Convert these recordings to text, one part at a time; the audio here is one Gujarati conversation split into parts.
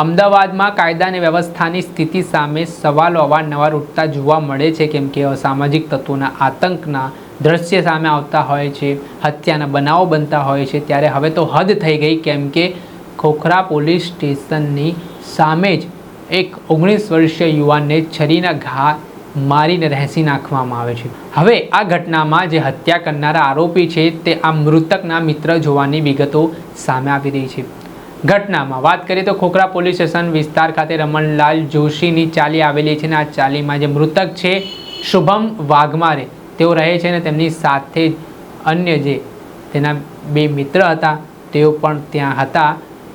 અમદાવાદમાં કાયદા અને વ્યવસ્થાની સ્થિતિ સામે સવાલો અવારનવાર ઉઠતા જોવા મળે છે, કેમ કે અસામાજિક તત્વોના આતંકના દ્રશ્ય સામે આવતા હોય છે, હત્યાના બનાવો બનતા હોય છે. ત્યારે હવે તો હદ થઈ ગઈ, કેમ કે ખોખરા પોલીસ સ્ટેશનની સામે જ એક ઓગણીસ વર્ષીય યુવાનને છરીના ઘા મારીને રહેસી નાખવામાં આવે છે. હવે આ ઘટનામાં જે હત્યા કરનારા આરોપી છે, તે આ મૃતકના મિત્ર જોવાની વિગતો સામે આવી રહી છે. ઘટનામાં વાત કરીએ તો ખોખરા પોલીસ સ્ટેશન વિસ્તાર ખાતે રમણલાલ જોશીની ચાલી આવેલી છે અને આ ચાલીમાં જે મૃતક છે, શુભમ વાઘમારે, તેઓ રહે છે અને તેમની સાથે જ અન્ય જે તેના બે મિત્ર હતા, તેઓ પણ ત્યાં હતા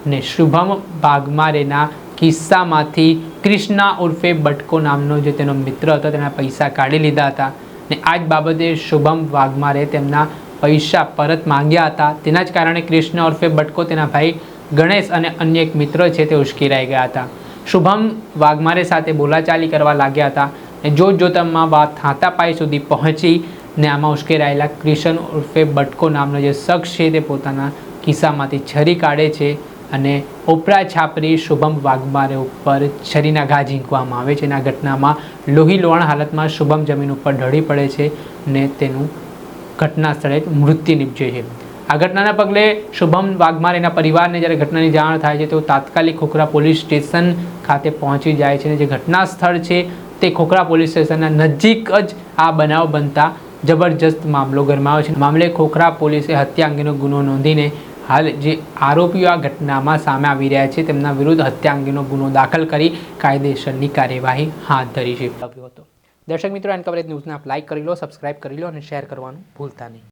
ને શુભમ વાઘમારેના કિસ્સામાંથી ક્રિષ્ના ઉર્ફે બટકો નામનો જે તેનો મિત્ર હતો, તેના પૈસા કાઢી લીધા હતા ને આ જ બાબતે શુભમ વાઘમારે તેમના પૈસા પરત માંગ્યા હતા. તેના જ કારણે કૃષ્ણ ઉર્ફે બટકો તેના ભાઈ ગણેશ અને અન્ય એક મિત્ર છે તે ઉશ્કેરાઈ ગયા હતા. શુભમ વાઘમારે સાથે બોલાચાલી કરવા લાગ્યા હતા ને જોત જોતામાં વાત પાય સુધી પહોંચી ને આમાં ઉશ્કેરાયેલા ક્રિશન ઉર્ફે બટકો નામનો જે શખ્સ છે તે પોતાના ખિસ્સામાંથી છરી કાઢે છે અને ઉપરા છાપરી શુભમ વાઘમારે ઉપર છરીના ઘા ઝીંકવામાં આવે છે. અને આ ઘટનામાં લોહી લોહાણ હાલતમાં શુભમ જમીન ઉપર ઢળી પડે છે ને તેનું ઘટના સ્થળે મૃત્યુ નીપજે છે. આ ઘટનાના પગલે શુભમ વાઘમારેના પરિવારને જ્યારે ઘટનાની જાણ થાય છે તો તાત્કાલિક ખોખરા પોલીસ સ્ટેશન ખાતે પહોંચી જાય છે અને જે ઘટના સ્થળ છે તે ખોખરા પોલીસ સ્ટેશનના નજીક જ આ બનાવ બનતા જબરજસ્ત મામલો ગરમાયો છે. મામલે ખોખરા પોલીસે હત્યા અંગેનો ગુનો નોંધીને હાલ જે આરોપીઓ આ ઘટનામાં સામે આવી રહ્યા છે તેમના વિરુદ્ધ હત્યા અંગેનો ગુનો દાખલ કરી કાયદેસરની કાર્યવાહી હાથ ધરી છે. દર્શક મિત્રો, એન કવરેજ ન્યૂઝને આપ લાઇક કરી લો સબસ્ક્રાઇબ કરી લો અને શેર કરવાનું ભૂલતા નહીં.